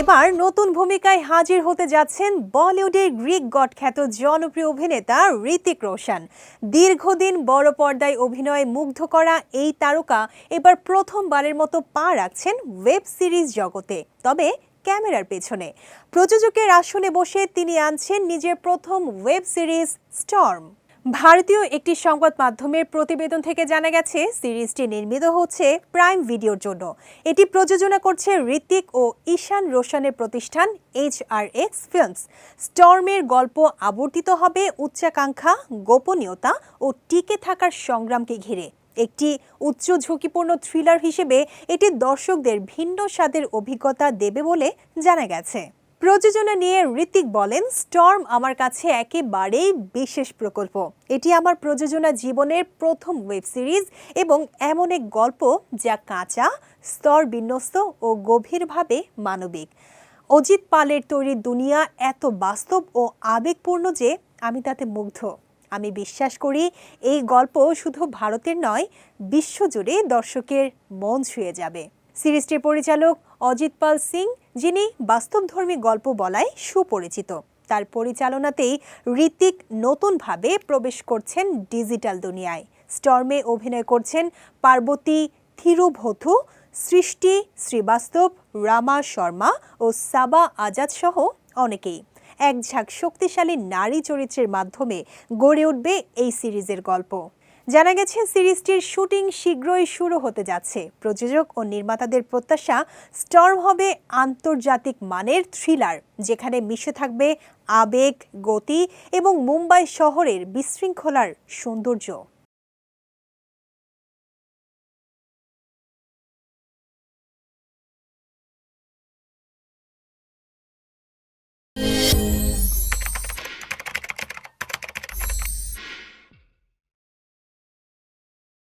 এবার নতুন ভূমিকায় হাজির হতে যাচ্ছেন বলিউডের গ্রিক গড খ্যাত জনপ্রিয় অভিনেতা ঋতিক রোশন। দীর্ঘদিন বড় পর্দায় অভিনয়ে মুগ্ধ করা এই তারকা এবার প্রথমবারের মতো পা রাখছেন ওয়েব সিরিজ জগতে, তবে ক্যামেরার পেছনে। প্রযোজকের আসনে বসে তিনি আনছেন নিজের প্রথম ওয়েব সিরিজ স্টর্ম। ভারতীয় একটি সংবাদ মাধ্যমের প্রতিবেদন থেকে জানা গেছে, সিরিজটি নির্মিত হচ্ছে প্রাইম ভিডিওর জন্য। এটি প্রযোজনা করছে ঋতিক ও ঈশান রোশনের প্রতিষ্ঠান এইচ আর এক্স ফিল্মস। স্টর্মের গল্প আবর্তিত হবে উচ্চাকাঙ্ক্ষা, গোপনীয়তা ও টিকে থাকার সংগ্রামকে ঘিরে। একটি উচ্চ ঝুঁকিপূর্ণ থ্রিলার হিসেবে এটি দর্শকদের ভিন্ন স্বাদের অভিজ্ঞতা দেবে বলে জানা গেছে। প্রযোজনা নিয়ে ঋতিক বলেন, স্টর্ম আমার কাছে একেবারেই বিশেষ প্রকল্প। এটি আমার প্রযোজনা জীবনের প্রথম ওয়েব সিরিজ এবং এমন এক গল্প যা কাঁচা, স্তর বিন্যস্ত ও গভীরভাবে মানবিক। অজিত পালের তৈরি দুনিয়া এত বাস্তব ও আবেগপূর্ণ যে আমি তাতে মুগ্ধ। আমি বিশ্বাস করি এই গল্প শুধু ভারতের নয়, বিশ্বজুড়ে দর্শকের মন ছুঁয়ে যাবে। সিরিজটির পরিচালক অজিত পাল সিং, যিনি বাস্তবধর্মী গল্প বলায় সুপরিচিত। তার পরিচালনাতেই ঋতিক নতুনভাবে প্রবেশ করছেন ডিজিটাল দুনিয়ায়। স্টর্মে অভিনয় করছেন পার্বতী থিরুভথু, সৃষ্টি শ্রীবাস্তব, রামা শর্মা ও সাবা আজাদ সহ অনেকেই। এক ঝাঁক শক্তিশালী নারী চরিত্রের মাধ্যমে গড়ে উঠবে এই সিরিজের গল্প। জানা গেছে, সিরিজটির শুটিং শীঘ্রই শুরু হতে যাচ্ছে। প্রযোজক ও নির্মাতাদের প্রত্যাশা, স্টর্ম হবে আন্তর্জাতিক মানের থ্রিলার, যেখানে মিশে থাকবে আবেগ, গতি এবং মুম্বাই শহরের বিশৃঙ্খলার সৌন্দর্য।